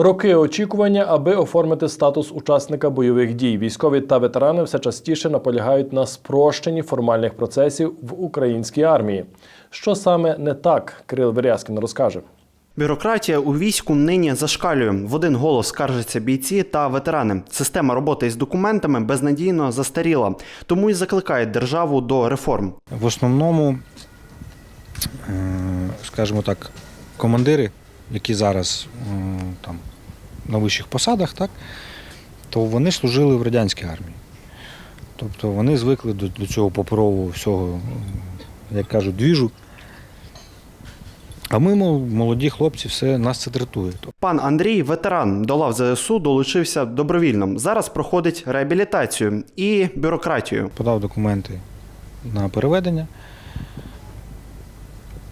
Роки очікування, аби оформити статус учасника бойових дій. Військові та ветерани все частіше наполягають на спрощенні формальних процесів в українській армії. Що саме не так, Кирил Верязкін розкаже. Бюрократія у війську нині зашкалює. В один голос скаржаться бійці та ветерани. Система роботи із документами безнадійно застаріла, тому й закликають державу до реформ. В основному, е, скажімо так, командири, які зараз е, на вищих посадах, так, то вони служили в радянській армії. Тобто вони звикли до, до цього паперового всього, як кажуть, двіжу. А ми, молоді хлопці, все нас це дратує. Пан Андрій, ветеран до лав ЗСУ, долучився добровільно. Зараз проходить реабілітацію і бюрократію. подав документи на переведення.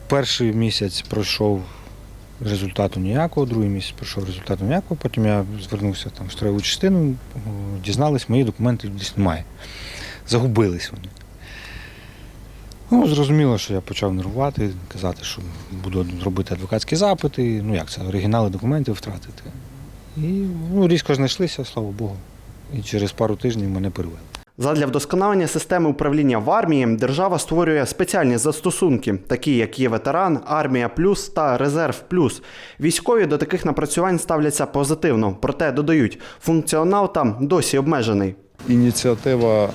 Перший місяць пройшов результату ніякого, другий місяць пройшов результату ніякого. Потім я звернувся там в строєву частину, дізнались, мої документи десь немає. Загубились вони. Ну, зрозуміло, що я почав нервувати, казати, що буду робити адвокатські запити. Ну як це, оригінали документів втратити. І ну, різко знайшлися, слава Богу. І через пару тижнів мене перевели. Задля вдосконалення системи управління в армії держава створює спеціальні застосунки, такі як є ветеран, армія плюс та резерв плюс. Військові до таких напрацювань ставляться позитивно, проте додають, функціонал там досі обмежений. Ініціатива е,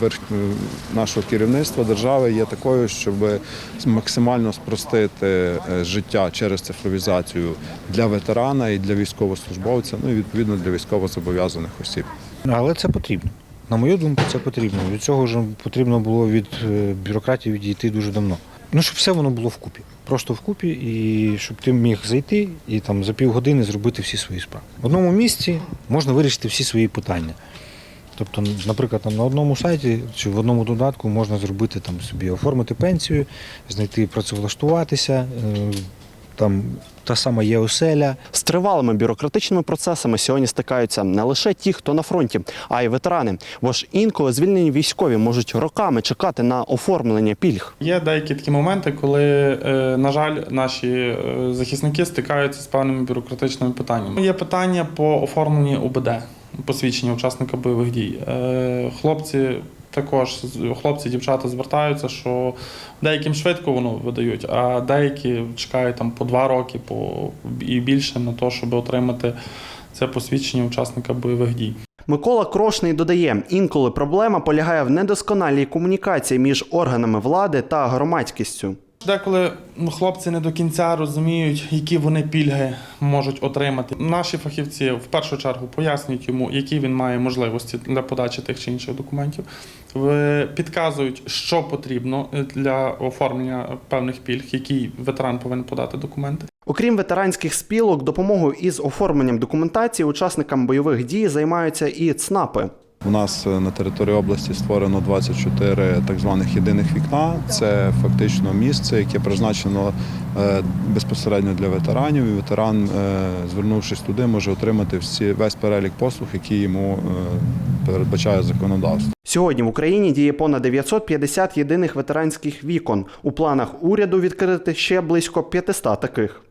верх- е, нашого керівництва держави є такою, щоб максимально спростити е, життя через цифровізацію для ветерана і для військовослужбовця, ну і відповідно для військовозобов'язаних осіб. Але це потрібно. На мою думку, це потрібно. Від цього ж потрібно було від е, бюрократії відійти дуже давно. Ну, щоб все воно було вкупі. Просто вкупі, і щоб ти міг зайти і там за півгодини зробити всі свої справи. В одному місці можна вирішити всі свої питання. Тобто, наприклад, там на одному сайті чи в одному додатку можна зробити там собі оформити пенсію, знайти працевлаштуватися, е, там та сама є оселя, З тривалими бюрократичними процесами сьогодні стикаються не лише ті, хто на фронті, а й ветерани. Бо ж інколи звільнені військові можуть роками чекати на оформлення пільг. Є деякі такі моменти, коли, е, на жаль, наші е, захисники стикаються з певними бюрократичними питаннями. Є питання по оформленню УБД, посвідчення учасника бойових дій. Е, Хлопці також хлопці, дівчата звертаються, що деяким швидко воно видають, а деякі чекають там по два роки по і більше на те, щоб отримати це посвідчення учасника бойових дій. Микола Крошний додає, інколи проблема полягає в недосконалій комунікації між органами влади та громадськістю. Деколи ну, хлопці не до кінця розуміють, які вони пільги можуть отримати. Наші фахівці в першу чергу пояснюють йому, які він має можливості для подачі тих чи інших документів, підказують, що потрібно для оформлення певних пільг, які ветеран повинен подати документи. Окрім ветеранських спілок, допомогою із оформленням документації учасникам бойових дій займаються і ЦНАПи. У нас е, на території області створено 24 так званих єдиних вікна. Це фактично місце, яке призначено е, безпосередньо для ветеранів. І ветеран, е, звернувшись туди, може отримати всі весь перелік послуг, які йому передбачає законодавство. Сьогодні в Україні діє понад 950 єдиних ветеранських вікон. У планах уряду відкрити ще близько 500 таких.